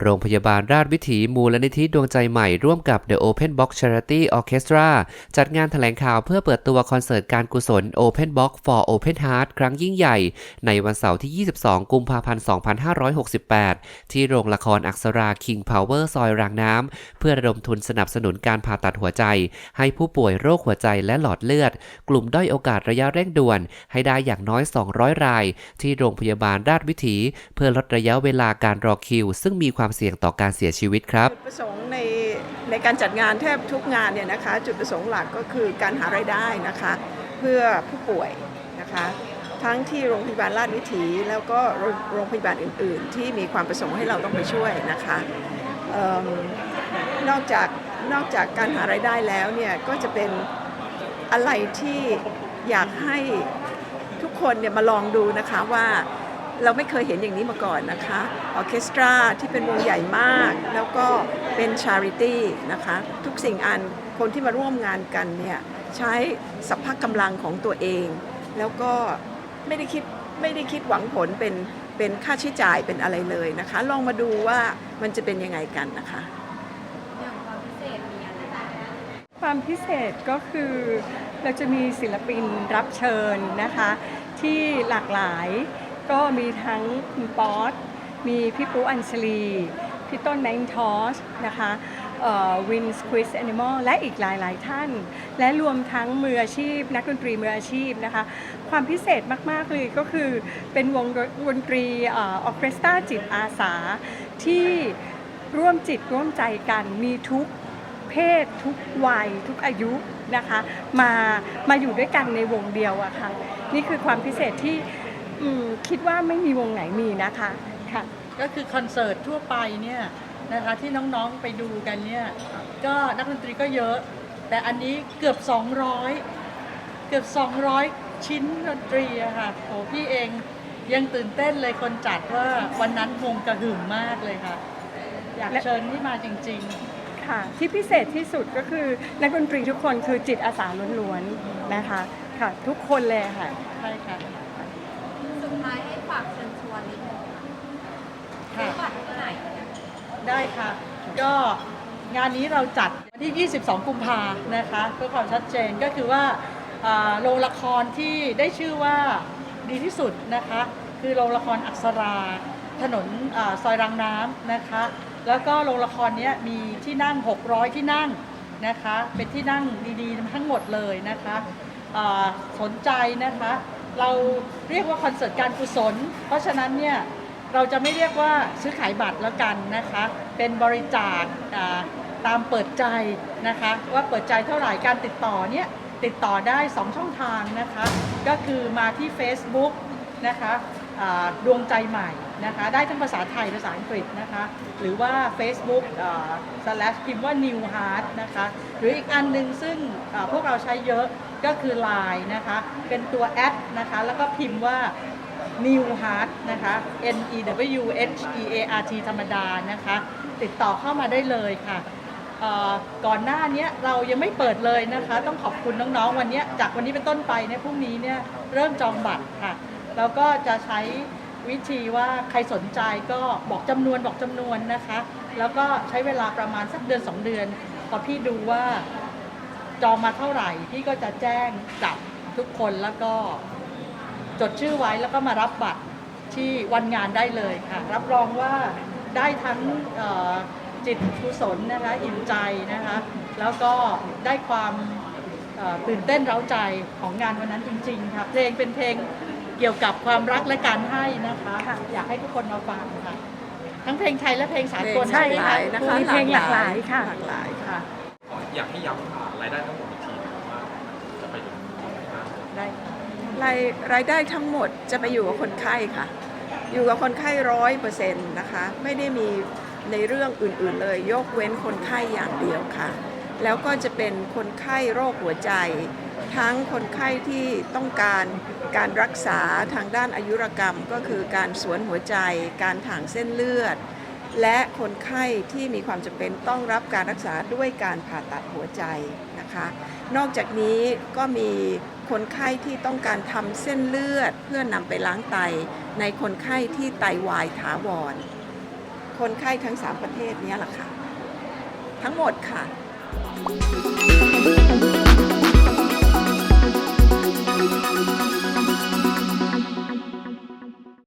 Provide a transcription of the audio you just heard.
โรงพยาบาลราชวิถีมูลนิธิดวงใจใหม่ร่วมกับ The Open Box Charity Orchestra จัดงานแถลงข่าวเพื่อเปิดตัวคอนเสิร์ตการกุศล Open Box for Open Heart ครั้งยิ่งใหญ่ ในวันเสาร์ที่ 22 กุมภาพันธ์ 2568 ที่โรงละครอักษรา King Power ซอยรางน้ำ เพื่อระดมทุนสนับสนุนการผ่าตัดหัวใจ ให้ผู้ป่วยโรคหัวใจและหลอดเลือด กลุ่มด้อยโอกาสระยะเร่งด่วน ให้ได้อย่างน้อย 200 ราย ที่โรงพยาบาลราชวิถี เพื่อลดระยะเวลาการรอคิว ซึ่งมีความเสี่ยงต่อการเสียชีวิตครับ จุดประสงค์ในในการจัดงานแทบทุกงานเนี่ยนะคะ จุดประสงค์หลักก็คือการหารายได้นะคะ เพื่อผู้ป่วยนะคะ ทั้งที่โรงพยาบาลราชวิถีแล้วก็โรงโรงพยาบาลอื่น ๆ ที่มีความประสงค์ให้เราต้องไปช่วยนะคะเอิ่มนอกจากนอกจากการหารายได้แล้วเนี่ยก็จะเป็นอะไรที่อยากให้ทุกคนเนี่ยมาลองดูนะคะว่า เราไม่เคยเห็นอย่างนี้มาก่อนนะคะออเคสตราที่เป็นวงใหญ่มาก แล้วก็เป็นชาริตี้นะคะทุกสิ่งอันคนที่มาร่วมงานกันเนี่ยใช้สัพพะกำลังของตัวเอง แล้วก็ไม่ได้คิดไม่ได้คิดหวังผลเป็นเป็นค่าใช้จ่ายเป็นอะไรเลยนะคะ ลองมาดูว่ามันจะเป็นยังไงกันนะคะความพิเศษมีอะไรบ้างความพิเศษก็คือเราจะมีศิลปินรับเชิญนะคะ ที่หลากหลาย ก็มีทั้งคุณป๊อตมีพี่ปุ๊อัญชลี พี่ต้นแมงทอสนะคะวินสควิสแอนิมอลและอีกหลาย ๆ ท่าน และรวมทั้งมืออาชีพ นักดนตรีมืออาชีพนะคะ ความพิเศษมาก ๆ เลยก็คือเป็นวงดนตรีออเคสตราจิตอาสา ที่ร่วมจิตร่วมใจกันมีทุกเพศทุกวัย ทุกอายุนะคะ มามาอยู่ด้วยกันในวงเดียวอะค่ะ นี่คือความพิเศษที่ อืมคิดว่าไม่มีวงไหนมีนะคะค่ะ ก็คือคอนเสิร์ตทั่วไปเนี่ยนะคะที่น้องๆไปดูกันเนี่ยก็นักดนตรีก็เยอะ แต่อันนี้เกือบ 200 เกือบ 200 ชิ้นดนตรีอะค่ะโอ้พี่เองยังตื่นเต้นเลยคนจัดว่าวันนั้นวงกระหึ่มมากเลยค่ะ อยากและ เชิญที่มาจริง ค่ะที่พิเศษที่สุดก็คือนักดนตรีทุกคนคือจิตอาสาล้วนๆนะคะค่ะ ทุกคนเลยค่ะ ๆ ใช่ค่ะ สุดท้ายให้ฝากเชิญชวนนิดนึงค่ะค่ะซื้อบัตรที่ไหนเนี่ยได้ค่ะ ก็งานนี้เราจัดวันที่ 22 กุมภานะคะเพื่อความชัดเจนก็คือว่าอ่าโรงละครที่ได้ชื่อว่าดีที่สุดนะคะ คือโรงละครอักษรา ถนนอาซอยรางน้ำนะคะ แล้วก็โรงละครเนี้ยมีที่นั่ง 600 ที่นั่งนะคะ เป็นที่นั่งดีๆ ทั้งหมดเลยนะคะอ่าสนใจนะคะ เราเรียกว่าคอนเสิร์ตการกุศล เพราะฉะนั้นเนี่ยเราจะไม่เรียกว่าซื้อขายบัตรแล้วกันนะคะ เป็นบริจาคตามเปิดใจนะคะ ว่าเปิดใจเท่าไหร่การติดต่อเนี่ยติดต่อได้ 2 ช่องทางนะคะ ก็คือมาที่ Facebook นะคะ ดวงใจใหม่นะคะได้ทั้งภาษาไทยภาษาอังกฤษนะคะหรือว่า Facebook อ่า slash พิมพ์ว่า New Heart นะคะหรืออีกอันหนึ่งซึ่งพวกเราใช้เยอะก็คือ Line นะคะเป็นตัวแอดนะคะแล้วก็พิมพ์ว่า New Heart นะคะ N E W H E A R T ธรรมดานะคะติดต่อเข้ามาได้เลยค่ะก่อนหน้านี้เรายังไม่เปิดเลยนะคะ ต้องขอบคุณน้องๆวันนี้จากวันนี้เป็นต้นไปเนี่ยพรุ่งนี้เนี่ยเริ่มจองบัตรค่ะ แล้วก็จะใช้วิธีว่าใครสนใจก็บอกจำนวนบอกจำนวนนะคะ แล้วก็ใช้เวลาประมาณสักเดือน 2 เดือน พอพี่ดูว่าจองมาเท่าไหร่ พี่ก็จะแจ้งกับทุกคนแล้วก็จดชื่อไว้แล้วก็มารับบัตรที่วันงานได้เลยค่ะ รับรองว่าได้ทั้งจิตกุศลนะคะอิ่มใจนะคะ แล้วก็ได้ความตื่นเต้นเร้าใจของงานวันนั้นจริง ๆ ค่ะเพลงเป็นเพลง เกี่ยวกับความรักและการให้นะคะค่ะอยากให้ทุกคนมาฟังค่ะ ทั้งเพลงไทยและเพลงสากลใช่ไหมหลายนะคะมีเพลงหลากหลายค่ะหลากหลายค่ะค่ะอยากให้ย้ำอ่ารายได้ทั้งหมดอีกทีนะครับว่าจะไปถึงตรงไหนบ้างได้ค่ะรายรายได้ทั้งหมดจะไปอยู่กับคนไข้ค่ะ อยู่กับคนไข้ร้อยเปอร์เซ็นต์นะคะ ไม่ได้มีในเรื่องอื่นๆเลย ยกเว้นคนไข้อย่างเดียวค่ะ แล้วก็จะเป็นคนไข้โรคหัวใจ ทั้งคนไข้ที่ต้องการการรักษาทางด้านอายุรกรรม ก็คือการสวนหัวใจ การถ่างเส้นเลือด และคนไข้ที่มีความจำเป็นต้องรับการรักษาด้วยการผ่าตัดหัวใจนะคะ นอกจากนี้ก็มีคนไข้ที่ต้องการทำเส้นเลือด เพื่อนำไปล้างไต ในคนไข้ที่ไตวายถาวร คนไข้ทั้ง 3 ประเทศนี้แหละค่ะ ทั้งหมดค่ะ Thank you.